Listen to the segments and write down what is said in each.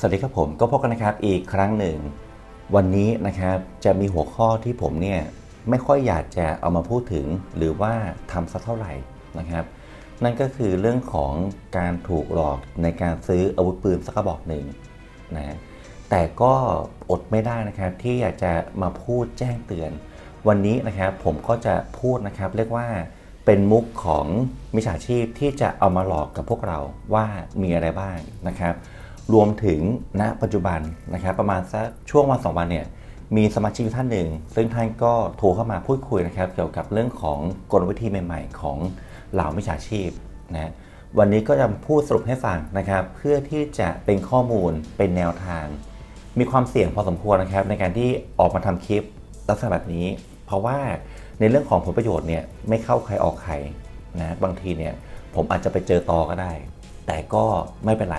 สวัสดีครับผมก็พบกันนะครับอีกครั้งหนึ่ง วันนี้นะครับจะมีหัวข้อที่ผมเนี่ยไม่ค่อยอยากจะเอามาพูดถึงหรือว่าทำสักเท่าไหร่นะครับ นั่นก็คือเรื่องของการถูกหลอกในการซื้ออาวุธปืนสักกระบอกหนึ่งนะแต่ก็อดไม่ได้นะครับที่อยากจะมาพูดแจ้งเตือน วันนี้นะครับผมก็จะพูดนะครับเรียกว่าเป็นมุกของมิจฉาชีพที่จะเอามาหลอกกับพวกเราว่ามีอะไรบ้างนะครับ รวมถึงณปัจจุบันนะครับประมาณสักช่วงวันสองวันเนี่ยมีสมาชิกท่านหนึ่ง ซึ่งท่านก็โทรเข้ามาพูดคุยนะครับเกี่ยวกับเรื่องของกลวิธีใหม่ ๆ ของเหล่ามิจฉาชีพนะวันนี้ก็จะพูดสรุปให้ฟังนะครับ เพื่อที่จะเป็นข้อมูลเป็นแนวทาง มีความเสี่ยงพอสมควรนะครับ ในการที่ออกมาทำคลิปลักษณะแบบนี้ เพราะว่าในเรื่องของผลประโยชน์เนี่ยไม่เข้าใครออกใครนะบางทีเนี่ยผมอาจจะไปเจอตอก็ได้ แต่ก็ไม่เป็นไร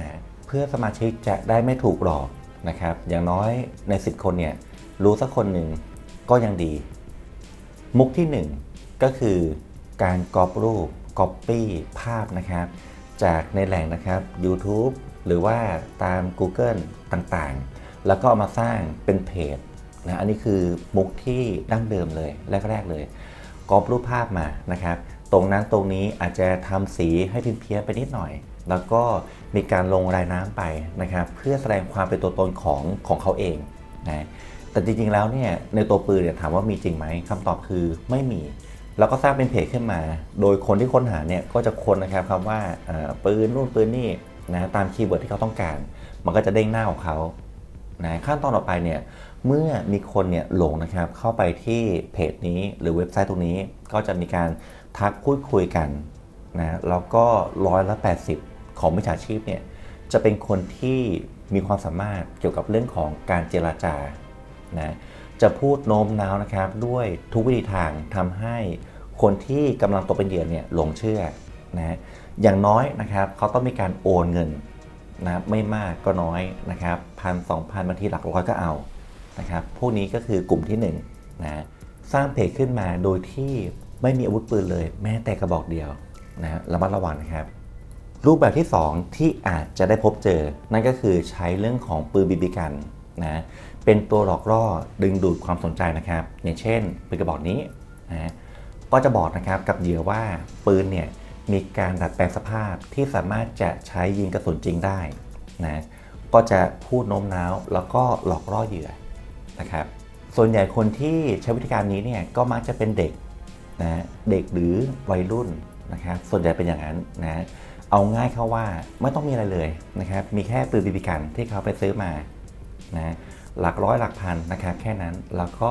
นะ พื่อสมาชิกจะได้ไม่ถูกหลอกนะครับ อย่างน้อยใน 10 คนเนี่ยรู้สักคนหนึ่งก็ยังดี มุกที่ 1 ก็คือการก๊อปรูปก๊อปปี้ภาพนะครับ จากในแหล่งนะครับ YouTube หรือว่าตาม Google ต่างๆ แล้วก็เอามาสร้างเป็นเพจนะอันนี้คือมุกที่ดั้งเดิมเลยแรกๆเลยก๊อปรูปภาพมานะครับ ตรงนั้นตรงนี้อาจจะทำสีให้พิมพ์เพี้ยนไปนิดหน่อย แล้วก็มีการลงรายน้ำไปนะครับเพื่อแสดงความเป็นตัวตนของของเขาเองนะแต่จริงๆแล้วเนี่ยในตัวปืนเนี่ยถามว่ามีจริงไหมคำตอบคือไม่มีเราก็สร้างเป็นเพจขึ้นมา โดยคนที่ค้นหาเนี่ยก็จะค้นนะครับคำว่าปืนนู่นปืนนี่นะตามคีย์เวิร์ดที่เขาต้องการ มันก็จะเด้งหน้าของเขานะขั้นตอนต่อไปเนี่ยเมื่อมีคนเนี่ยหลงนะครับเข้าไปที่เพจนี้หรือเว็บไซต์ตรงนี้ ก็จะมีการทักพูดคุยกันนะแล้วก็ร้อยละ80 ของมิจฉาชีพเนี่ยจะเป็นคนที่มีความสามารถเกี่ยวกับเรื่องของการเจราจานะจะพูดโน้มน้าวนะครับด้วยทุกวิธีทางทำให้คนที่กำลังตกเป็นเหยื่อเนี่ยหลงเชื่อนะอย่างน้อยนะครับเขาต้องมีการโอนเงินนะไม่มากก็น้อยนะครับพันสองพันบางทีหลักร้อยก็เอานะครับพวกนี้ก็คือกลุ่มที่1นงนะสร้างเพจขึ้นมาโดยที่ไม่มีอาวุธปืนเลย แม้แต่กระบอกเดียวนะระมัดระวังนะครับ รูปแบบที่ 2 ที่อาจจะได้พบเจอ นั่นก็คือใช้เรื่องของปืนบีบีกันนะเป็นตัวหลอกล่อดึงดูดความสนใจนะครับ อย่างเช่นปืนกระบอกนี้นะก็จะบอกนะครับกับเหยื่อว่าปืนเนี่ยมีการดัดแปลงสภาพที่สามารถจะใช้ยิงกระสุนจริงได้นะก็จะพูดโน้มน้าวแล้วก็หลอกล่อเหยื่อนะครับ ส่วนใหญ่คนที่ใช้วิธีการนี้เนี่ยก็มักจะเป็นเด็กนะเด็กหรือวัยรุ่นนะครับส่วนใหญ่เป็นอย่างนั้นนะ เอาง่ายเข้าว่าไม่ต้องมีอะไรเลยนะครับ มีแค่ปืนบีบีกันที่เขาไปซื้อมานะหลักร้อยหลักพันนะครับแค่นั้นแล้วก็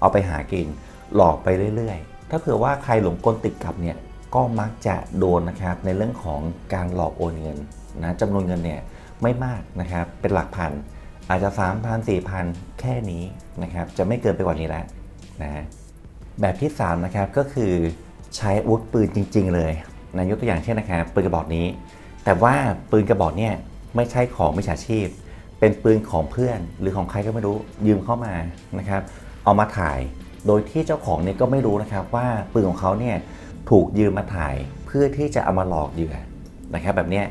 เอาไปหากินหลอกไปเรื่อยๆ ถ้าเผื่อว่าใครหลงกลติดกับเนี่ยก็มักจะโดนนะครับในเรื่องของการหลอกโอนเงินนะจำนวนเงินเนี่ยไม่มากนะครับเป็นหลักพันอาจจะ 3 0 0 0 4 0 0 0แค่นี้นะครับจะไม่เกินไปกว่านี้แล้วนะแบบที่3นะครับก็คือใช้อาวุธปืนจริง ๆ เลย นะยกตัวอย่างเช่นนะครับปืนกระบอกนี้ แต่ว่าปืนกระบอกเนี่ยไม่ใช่ของมิจฉาชีพ เป็นปืนของเพื่อนหรือของใครก็ไม่รู้ยืมเข้ามานะครับ เอามาถ่าย โดยที่เจ้าของเนี่ยก็ไม่รู้นะครับว่าปืนของเขาเนี่ยถูกยืมมาถ่ายเพื่อที่จะเอามาหลอกเหยื่อนะครับ แบบเนี้ย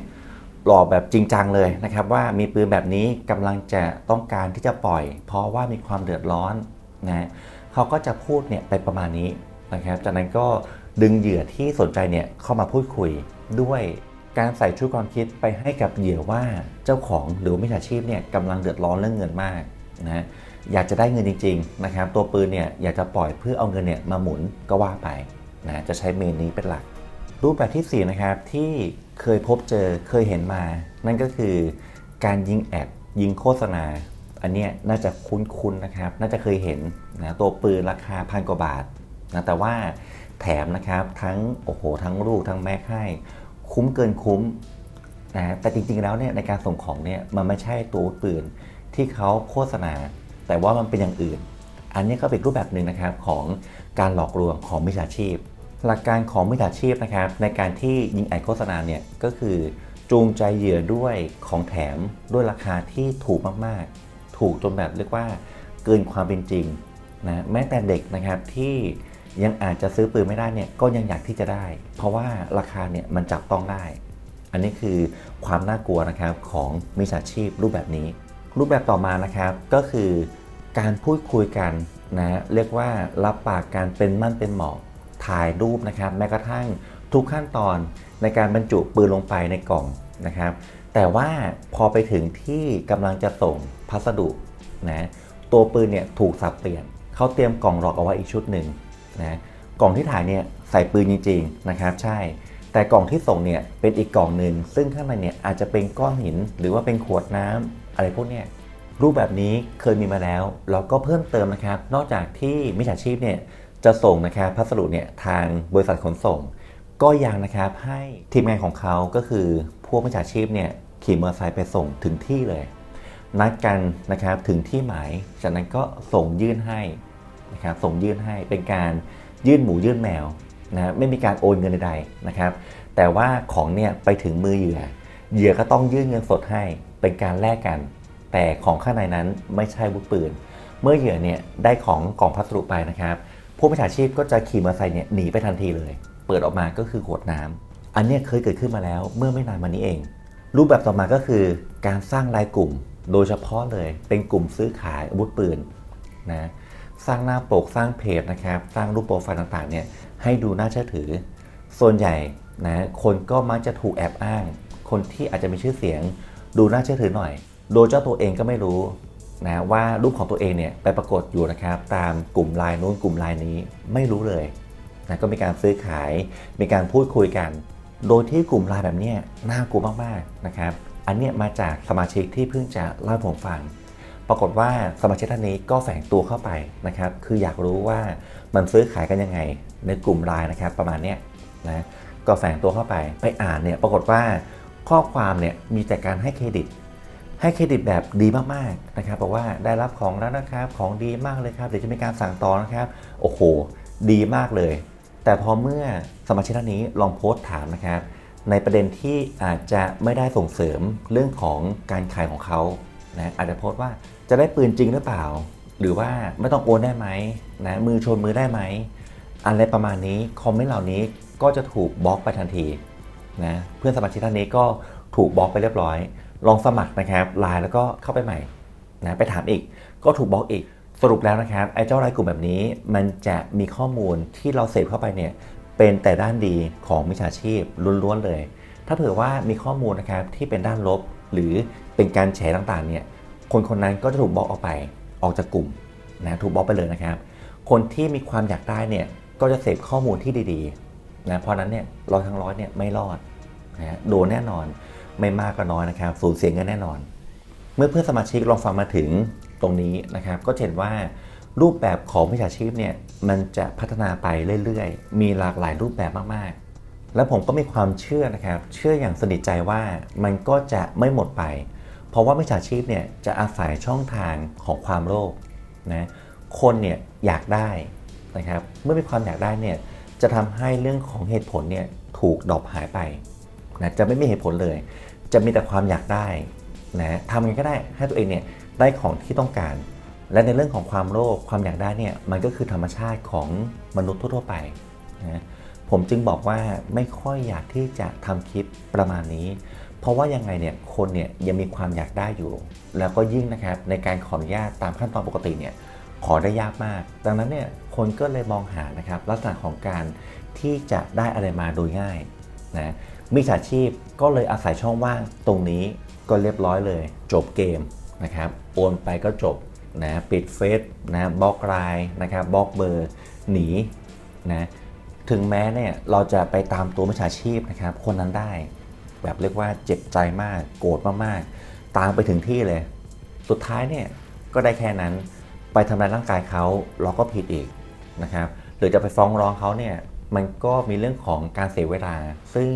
หลอกแบบจริงจังเลยนะครับ ว่ามีปืนแบบนี้กำลังจะต้องการที่จะปล่อย เพราะว่ามีความเดือดร้อนนะเขาก็จะพูดเนี่ยไปประมาณนี้นะครับ จากนั้นก็ ดึงเหยื่อที่สนใจเนี่ยเข้ามาพูดคุยด้วยการใส่ชุดความคิดไปให้กับเหยื่อว่าเจ้าของหรือมิจฉาชีพเนี่ยกำลังเดือดร้อนเรื่องเงินมากนะอยากจะได้เงินจริงๆนะครับตัวปืนเนี่ยอยากจะปล่อยเพื่อเอาเงินเนี่ยมาหมุนก็ว่าไปนะจะใช้เมนนี้เป็นหลัก รูปแบบที่ 4 นะครับที่เคยพบเจอเคยเห็นมา นั่นก็คือการยิงแอดยิงโฆษณา อันนี้น่าจะคุ้นๆนะครับ น่าจะเคยเห็นนะตัวปืนราคาพันกว่าบาทนะแต่ว่า แถมนะครับทั้งโอ้โหทั้งลูกทั้งแม็กให้คุ้มเกินคุ้มนะแต่จริงๆแล้วเนี่ยในการส่งของเนี่ยมันไม่ใช่ตัวอาวุธปืนที่เขาโฆษณา แต่ว่ามันเป็นอย่างอื่น อันนี้ก็เป็นรูปแบบหนึ่งนะครับของการหลอกลวงของมิจฉาชีพ หลักการของมิจฉาชีพนะครับในการที่ยิงแอดโฆษณาเนี่ยก็คือจูงใจเหยื่อด้วยของแถมด้วยราคาที่ถูกมากๆ ถูกจนแบบเรียกว่าเกินความเป็นจริงนะแม้แต่เด็กนะครับที่ ยังอาจจะซื้อปืนไม่ได้เนี่ยก็ยังอยากที่จะได้ เพราะว่าราคาเนี่ยมันจับต้องได้ อันนี้คือความน่ากลัวนะครับของมิจฉาชีพรูปแบบนี้ รูปแบบต่อมานะครับก็คือการพูดคุยกันนะเรียกว่ารับปากการเป็นมั่นเป็นเหมาะถ่ายรูปนะครับ แม้กระทั่งทุกขั้นตอนในการบรรจุปืนลงไปในกล่องนะครับ แต่ว่าพอไปถึงที่กำลังจะส่งพัสดุนะตัวปืนเนี่ยถูกสับเปลี่ยนเขาเตรียมกล่องหลอกเอาไว้อีกชุดหนึ่ง นะกล่องที่ถ่ายเนี่ยใส่ปืนจริงๆนะครับ ใช่ แต่กล่องที่ส่งเนี่ยเป็นอีกกล่องหนึ่งซึ่งข้างในเนี่ยอาจจะเป็นก้อนหินหรือว่าเป็นขวดน้ำอะไรพวกเนี้ยรูปแบบนี้เคยมีมาแล้วแล้วก็เพิ่มเติมนะครับ นอกจากที่มิจฉาชีพเนี่ยจะส่งนะครับพัสดุเนี่ยทางบริษัทขนส่ง ก็ยังนะครับให้ทีมงานของเขาก็คือพวกมิจฉาชีพเนี่ยขี่มอเตอร์ไซค์ไปส่งถึงที่เลย นัดกันนะครับถึงที่หมายจากนั้นก็ส่งยื่นให้ นะครับส่งยื่นให้เป็นการยื่นหมูยื่นแมวนะไม่มีการโอนเงินใดๆนะครับ แต่ว่าของเนี่ยไปถึงมือเหยื่อ เหยื่อก็ต้องยื่นเงินสดให้เป็นการแลกกัน แต่ของข้างในนั้นไม่ใช่อาวุธปืน เมื่อเหยื่อเนี่ยได้ของกล่องพัสดุไปนะครับผู้มิจฉาชีพก็จะขี่มอเตอร์ไซค์เนี่ยหนีไปทันทีเลย เปิดออกมาก็คือขวดน้ำอันนี้เคยเกิดขึ้นมาแล้วเมื่อไม่นานมานี้เอง รูปแบบต่อมาก็คือการสร้างรายกลุ่ม โดยเฉพาะเลยเป็นกลุ่มซื้อขายอาวุธปืนนะ สร้างหน้าปกสร้างเพจนะครับ สร้างรูปโปรไฟล์ต่างๆเนี่ยให้ดูน่าเชื่อถือ ส่วนใหญ่นะคนก็มักจะถูกแอบอ้าง คนที่อาจจะมีชื่อเสียง ดูน่าเชื่อถือหน่อย โดยเจ้าตัวเองก็ไม่รู้นะว่ารูปของตัวเองเนี่ยไปปรากฏอยู่นะครับตามกลุ่มไลน์นู้นกลุ่มไลน์นี้ไม่รู้เลยนะก็มีการซื้อขายมีการพูดคุยกัน โดยที่กลุ่มไลน์แบบนี้น่ากลัวมากๆนะครับ อันเนี้ยมาจากสมาชิกที่เพิ่งจะเล่าผมฟัง ปรากฏว่าสมาชิกท่านนี้ก็แฝงตัวเข้าไปนะครับ คืออยากรู้ว่ามันซื้อขายกันยังไง ในกลุ่มไลน์นะครับ ประมาณเนี้ยนะก็แฝงตัวเข้าไปไปอ่านเนี่ยปรากฏว่าข้อความเนี่ยมีแต่การให้เครดิต ให้เครดิตแบบดีมากๆนะครับบอกว่าได้รับของแล้วนะครับของดีมากเลยครับเดี๋ยวจะมีการสั่งต่อนะครับโอ้โห ดีมากเลย แต่พอเมื่อสมาชิกท่านนี้ลองโพสต์ถามนะครับในประเด็นที่อาจจะไม่ได้ส่งเสริมเรื่องของการขายของเขานะอาจจะโพสต์ว่า จะได้ปืนจริงหรือเปล่า หรือว่าไม่ต้องโอนได้ไหมนะมือชนมือได้ไหมอะไรประมาณนี้คอมเมนต์เหล่านี้ก็จะถูกบล็อกไปทันทีนะเพื่อนสมาชิกท่านนี้ก็ถูกบล็อกไปเรียบร้อย ลองสมัครนะครับไลน์แล้วก็เข้าไปใหม่นะไปถามอีกก็ถูกบล็อกอีกสรุปแล้วนะครับไอ้เจ้ารายกลุ่มแบบนี้มันจะมีข้อมูลที่เราเสพเข้าไปเนี่ยเป็นแต่ด้านดีของมิจฉาชีพล้วนๆเลย ถ้าเผื่อว่ามีข้อมูลนะครับที่เป็นด้านลบ หรือเป็นการแฉต่างๆเนี่ย คนคนนั้นก็จะถูกบล็อกออกไปออกจากกลุ่มนะถูกบล็อกไปเลยนะครับ คนที่มีความอยากได้เนี่ยก็จะเสพข้อมูลที่ดีๆนะเพราะนั้นเนี่ยร้อยทั้งร้อยเนี่ยไม่รอดนะโดนแน่นอนไม่มากก็น้อยนะครับ สูญเสียเงินแน่นอน เมื่อเพื่อนสมาชิกลองฟังมาถึงตรงนี้นะครับ ก็เห็นว่ารูปแบบของมิจฉาชีพเนี่ยมันจะพัฒนาไปเรื่อยๆ มีหลากหลายรูปแบบมากๆ และผมก็มีความเชื่อนะครับ เชื่ออย่างสนิทใจว่ามันก็จะไม่หมดไป ราะว่ามิจฉาชีพเนี่ยจะอาศัยช่องทางของความโลภนะคนเนี่ยอยากได้นะครับเมื่อมีความอยากได้เนี่ยจะทำให้เรื่องของเหตุผลเนี่ยถูกดรอปหายไปนะจะไม่มีเหตุผลเลย จะมีแต่ความอยากได้นะทำยังไงก็ได้ให้ตัวเองเนี่ยได้ของที่ต้องการ และในเรื่องของความโลภความอยากได้เนี่ยมันก็คือธรรมชาติของมนุษย์ทั่วไปนะผมจึงบอกว่าไม่ค่อยอยากที่จะทำคลิปประมาณนี้ ราะว่ายังไงเนี่ยคนเนี่ยยังมีความอยากได้อยู่ แล้วก็ยิ่งนะครับในการขออนุญาตตามขั้นตอนปกติเนี่ยขอได้ยากมาก ดังนั้นเนี่ยคนก็เลยมองหานะครับลักษณะของการที่จะได้อะไรมาโดยง่ายนะมิจฉาชีพก็เลยอาศัยช่องว่างตรงนี้ก็เรียบร้อยเลย จบเกมนะครับโอนไปก็จบนะปิดเฟซนะบล็อกไลน์นะครับบล็อกเบอร์หนีนะถึงแม้เนี่ยเราจะไปตามตัวมิจฉาชีพนะครับคนนั้นได้ แบบเรียกว่าเจ็บใจมากโกรธมากๆ ตามไปถึงที่เลย สุดท้ายเนี่ยก็ได้แค่นั้นไปทำร้ายร่างกายเขาเราก็ผิดอีกนะครับหรือจะไปฟ้องร้องเขาเนี่ยมันก็มีเรื่องของการเสียเวลา ซึ่ง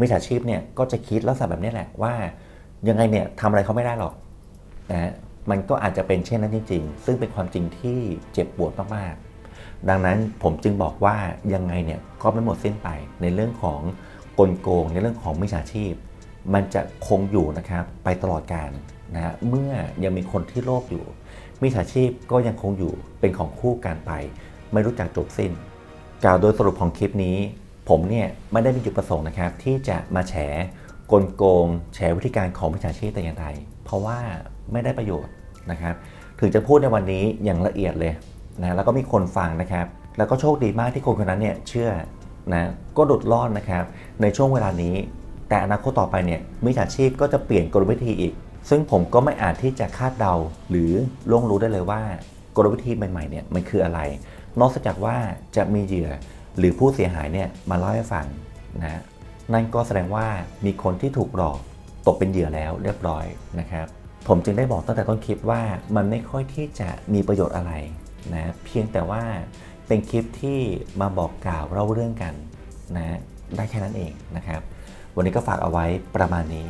มิจฉาชีพเนี่ยก็จะคิดลักษณะแบบนี้แหละว่ายังไงเนี่ยทำอะไรเขาไม่ได้หรอกนะมันก็อาจจะเป็นเช่นนั้นจริง ๆ ซึ่งเป็นความจริงที่เจ็บปวดมากๆดังนั้นผมจึงบอกว่ายังไงเนี่ยก็ไม่หมดสิ้นไปในเรื่องของ กลโกงในเรื่องของมิจฉาชีพ มันจะคงอยู่นะครับไปตลอดกาลนะฮะเมื่อยังมีคนที่โลภอยู่มิจฉาชีพก็ยังคงอยู่เป็นของคู่กันไป ไม่รู้จักจบสิ้น กล่าวโดยสรุปของคลิปนี้ ผมเนี่ยไม่ได้มีจุดประสงค์นะครับ ที่จะมาแฉกลโกง แฉวิธีการของมิจฉาชีพแต่อย่างใดเพราะว่าไม่ได้ประโยชน์นะครับถึงจะพูดในวันนี้อย่างละเอียดเลยนะแล้วก็มีคนฟังนะครับ แล้วก็โชคดีมากที่คนคนนั้นเนี่ยเชื่อ นะก็หลุดรอดนะครับในช่วงเวลานี้ แต่อนาคตต่อไปเนี่ยมิจฉาชีพก็จะเปลี่ยนกลวิธีอีก ซึ่งผมก็ไม่อาจที่จะคาดเดาหรือล่วงรู้ได้เลยว่ากลวิธีใหม่ๆเนี่ยมันคืออะไร นอกจากว่าจะมีเหยื่อหรือผู้เสียหายเนี่ยมาเล่าให้ฟังนะนั่นก็แสดงว่ามีคนที่ถูกหลอกตกเป็นเหยื่อแล้วเรียบร้อยนะครับ ผมจึงได้บอกตั้งแต่ต้นคลิปว่ามันไม่ค่อยที่จะมีประโยชน์อะไรนะเพียงแต่ว่า เป็นคลิปที่มาบอกกล่าวเล่าเรื่องกันนะได้แค่นั้นเองนะครับ วันนี้ก็ฝากเอาไว้ประมาณนี้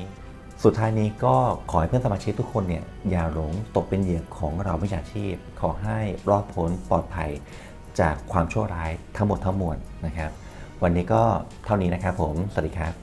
สุดท้ายนี้ก็ขอให้เพื่อนสมาชิกทุกคนเนี่ยอย่าหลงตกเป็นเหยื่อของเราไม่จฉาชีพ ขอให้รอดพ้นปลอดภัยจากความชั่วร้ายทั้งหมดทั้งมวลนะครับ วันนี้ก็เท่านี้นะครับผม สวัสดีครับ